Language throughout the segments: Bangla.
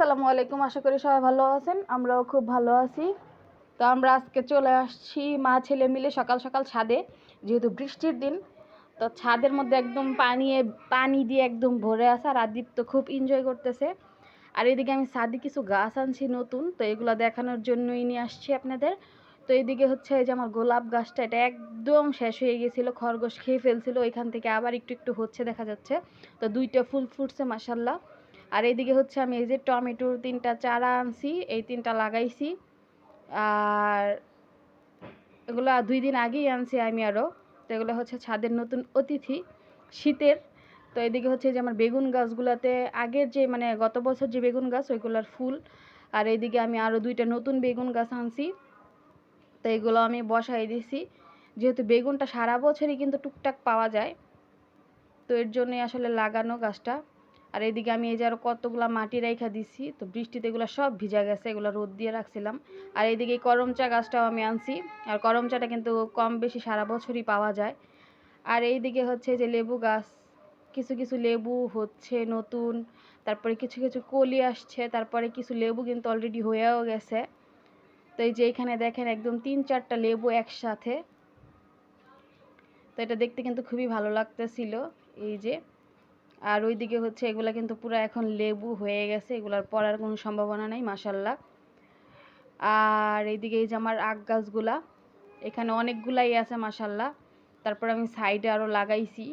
আসসালামু আলাইকুম, আশা করি সবাই ভালো আছেন, আমরাও খুব ভালো আছি। তো আমরা আজকে চলে আসছি মা ছেলে মিলে সকাল সকাল ছাদে, যেহেতু বৃষ্টির দিন, তো ছাদের মধ্যে একদম পানি পানি দিয়ে একদম ভরে আছে, আর আদিপ তো খুব এনজয় করতেছে। আর এদিকে আমি ছাদে কিছু গাছ আনছি নতুন, তো এগুলো দেখানোর জন্যই নিয়ে আসছি আপনাদের। তো এইদিকে হচ্ছে যে আমার গোলাপ গাছটা, এটা একদম শেষ হয়ে গেছিল, খরগোশ খেয়ে ফেলছিল, ওইখান থেকে আবার একটু একটু হচ্ছে দেখা যাচ্ছে। তো দুইটা ফুল ফুটছে মাসাল্লাহ আর এইদিকে হচ্ছে আমি এই যে টমেটোর তিনটা চারা আনছি, এই তিনটা লাগাইছি। আর এগুলো দুই দিন আগেই আনছি আমি আরও তো এগুলো হচ্ছে ছাদের নতুন অতিথি শীতের। তো এদিকে হচ্ছে যে আমার বেগুন গাছগুলোতে আগের যে মানে গত বছর যে বেগুন গাছ, ওইগুলোর ফুল। আর এইদিকে আমি আরও দুইটা নতুন বেগুন গাছ আনছি। তো এগুলো আমি বসাই দিছি। যেহেতু বেগুনটা সারা বছরই কিন্তু টুকটাক পাওয়া যায়, তো এর জন্যই আসলে লাগানো গাছটা। আর এদিকে আমি এই যে আরও কতগুলো মাটি রেখা দিছি, তো বৃষ্টিতে এগুলো সব ভিজা গেছে, এগুলো রোদ দিয়ে রাখছিলাম। আর এইদিকে এই করম চা গাছটাও আমি আনছি, আর করমচাটা কিন্তু কম বেশি সারা বছরই পাওয়া যায়। আর এইদিকে হচ্ছে যে লেবু গাছ, কিছু কিছু লেবু হচ্ছে নতুন, তারপরে কিছু কিছু কলি আসছে, তারপরে কিছু লেবু কিন্তু অলরেডি হয়েও গেছে। তো এই যে এখানে দেখেন একদম তিন চারটা লেবু একসাথে। তো এটা দেখতে কিন্তু খুবই ভালো লাগতেছিল, এই যে। আর ওইদিকে হচ্ছে এগুলা কিন্তু পুরো এখন লেবু হয়ে গেছে, এগুলার পড়ার কোনো সম্ভাবনা নেই মাসাল্লাহ আর এইদিকে এই যে আমার আখ গাছগুলা, এখানে অনেকগুলাই আছে মাসাল্লাহ তারপর আমি সাইডে আরও লাগাইছি,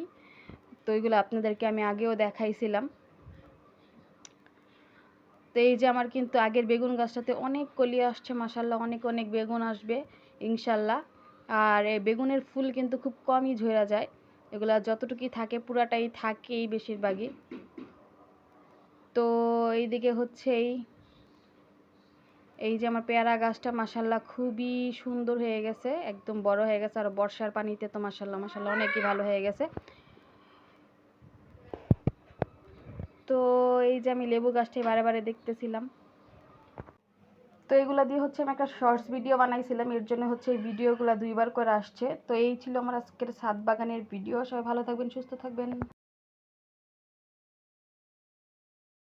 তো এইগুলো আপনাদেরকে আমি আগেও দেখাইছিলাম। তো এই যে আমার কিন্তু আগের বেগুন গাছটাতে অনেক কলি আসছে মাসাল্লাহ অনেক অনেক বেগুন আসবে ইনশাল্লাহ আর এই বেগুনের ফুল কিন্তু খুব কমই ঝরা যায়। এগুলা যতটুকুই থাকে, পুরাটাই থাকেই বেশিরভাগই। তো এইদিকে হচ্ছে এই এই যে আমার পেয়ারা গাছটা মাসাল্লাহ খুবই সুন্দর হয়ে গেছে, একদম বড় হয়ে গেছে, আর বর্ষার পানিতে তো মাসাল্লাহ মাসাল্লাহ অনেকই ভালো হয়ে গেছে। তো এই যে আমি লেবু গাছটাই বারে বারে দেখতেছিলাম। তো এগুলো দিয়ে হচ্ছে আমি একটা শর্টস ভিডিও বানাইছিলাম, এর জন্য হচ্ছে এই ভিডিওগুলো দুইবার করে আসছে। তো এই ছিল আমার আজকের সাত বাগানের ভিডিও সবাই ভালো থাকবেন, সুস্থ থাকবেন।